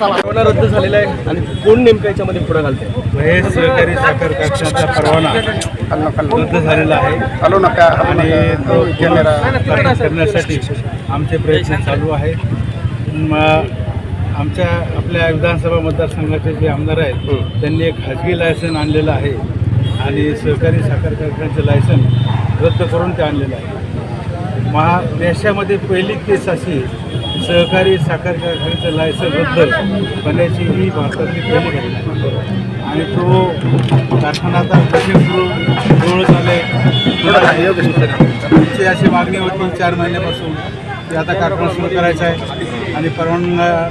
परवाना रद्द झालेला आहे. आणि कोण नेमकं याच्यामध्ये पुढे घालते महेश सहकारी साखर कारखान्याचा परवाना रद्द झालेला आहे. हॅलो नका. आणि तो कॅमेरा करण्यासाठी आमचे प्रयत्न चालू आहेत म- आमच्या आपल्या विधानसभा मतदारसंघाचे जे आमदार आहेत त्यांनी एक खाजगी लायसन आणलेलं आहे. आणि सहकारी साखर कारखान्याचं लायसन रद्द करून ते आणलेलं आहे. महा देशामध्ये पहिली केस अशी सहकारी साखर कारखान्याचं लायसन रद्द करण्याची ही भारतातली पहिली घटना. आहे आणि तो कारखाना आता कसे सुरू आमची अशी मागणी होती चार महिन्यापासून की आता कारखाना सुरू करायचा आहे. आणि परवानगा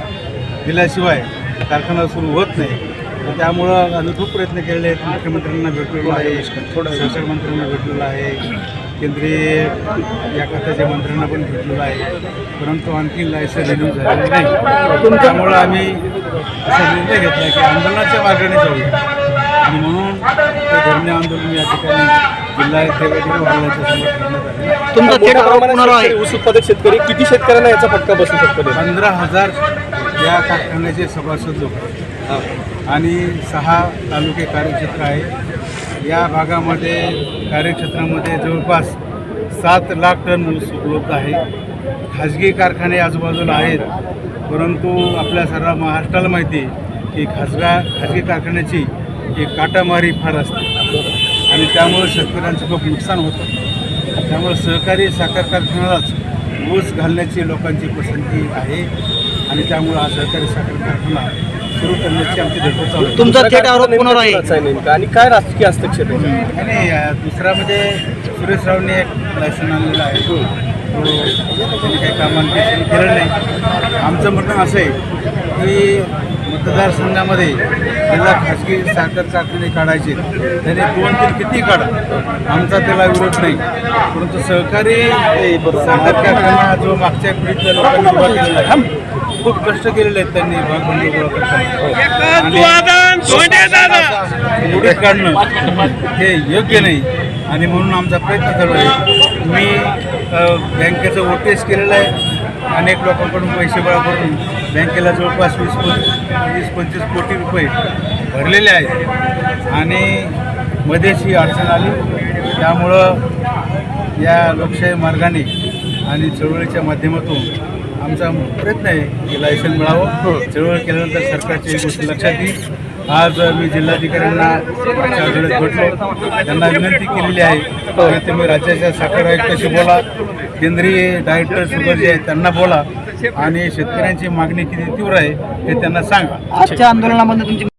दिल्याशिवाय कारखाना सुरू होत नाही. तर त्यामुळं आम्ही खूप प्रयत्न केलेले आहेत. मुख्यमंत्र्यांना भेटलेलो आहे. सहकार मंत्र्यांना भेटलेलो आहे. केंद्रीय या खात्याच्या मंत्र्यांना पण भेटलेलो आहे परंतु आणखी लायसन रिन्यू झालेलं नाही. त्यामुळं आम्ही असा निर्णय घेतला की आंदोलनाच्या मार्गाने जाऊया. आणि म्हणून ते धरणे आंदोलन या ठिकाणी जिल्हा ऊस उत्पादक शेतकरी किती शेतकऱ्यांना याचा फटका बसू शकतो? पंधरा हजार या कारखान्याचे सभासद लोक. आणि सहा तालुके कार्यक्षेत्र आहे. या भागामध्ये कार्यक्षेत्रामध्ये जवळपास सात लाख टन ऊस उपलब्ध आहे. खाजगी कारखाने आजूबाजूला आहेत परंतु आपल्या सर्व महाराष्ट्राला माहिती आहे की खाजगा खाजगी कारखान्याची एक काटामारी फार असते. आणि त्यामुळे शेतकऱ्यांचं खूप नुकसान होतं. त्यामुळे सहकारी साखर कारखान्यालाच ऊस घालण्याची लोकांची पसंती आहे. आणि त्यामुळे हा सहकारी साखर कारखाना सुरू करण्याची आमची धडपड चालू आहे. तुमचा थेट आरोप कुणावर आहे? कुणाचा नेमका? आणि काय राजकीय हस्तक्षेप आहे? आणि अ, दुसरा म्हणजे सुरेश रावने एक लायसन आणलेलं आहे. तो त्यांनी काही कामांची सुरू केलं नाही. आमचं म्हणणं असं आहे की मतदारसंघामध्ये ज्याला खाजगी साखर कारखाने काढायचे त्याने दोन तीन किती काढा? आमचा त्याला विरोध नाही. परंतु सहकारी साखर कारखाना जो मागच्या पिढीतल्या लोकांनी उभा केलेला आहे खूप कष्ट केलेले आहेत त्यांनी उडीत काढणं हे योग्य नाही. आणि म्हणून आमचा प्रयत्न चालू आहे. मी बँकेचं ओ टी एस केलेलं आहे. अनेक लोकांकडून पैसे गोळा करून बँकेला जवळपास वीस वीस पंचवीस कोटी रुपये भरलेले आहेत. आणि मध्येच ही अडचण आली. त्यामुळं या लोकशाही मार्गाने आणि चळवळीच्या माध्यमातून आमचा प्रयत्न आहे की लायसन मिळावं. चळवळ केल्यानंतर सरकारची गोष्ट लक्षात येईल. आज मी जिल्हाधिकाऱ्यांना मागच्या आठवड्यात भेटलो. त्यांना विनंती केलेली आहे. की तुम्ही राज्याच्या साखर आयुक्ताशी बोला. केंद्रीय डायरेक्टर शुगर जे आहेत त्यांना बोला. आणि शेतकऱ्यांची मागणी किती तीव्र आहे हे त्यांना सांगा. आजच्या आंदोलनामध्ये तुमची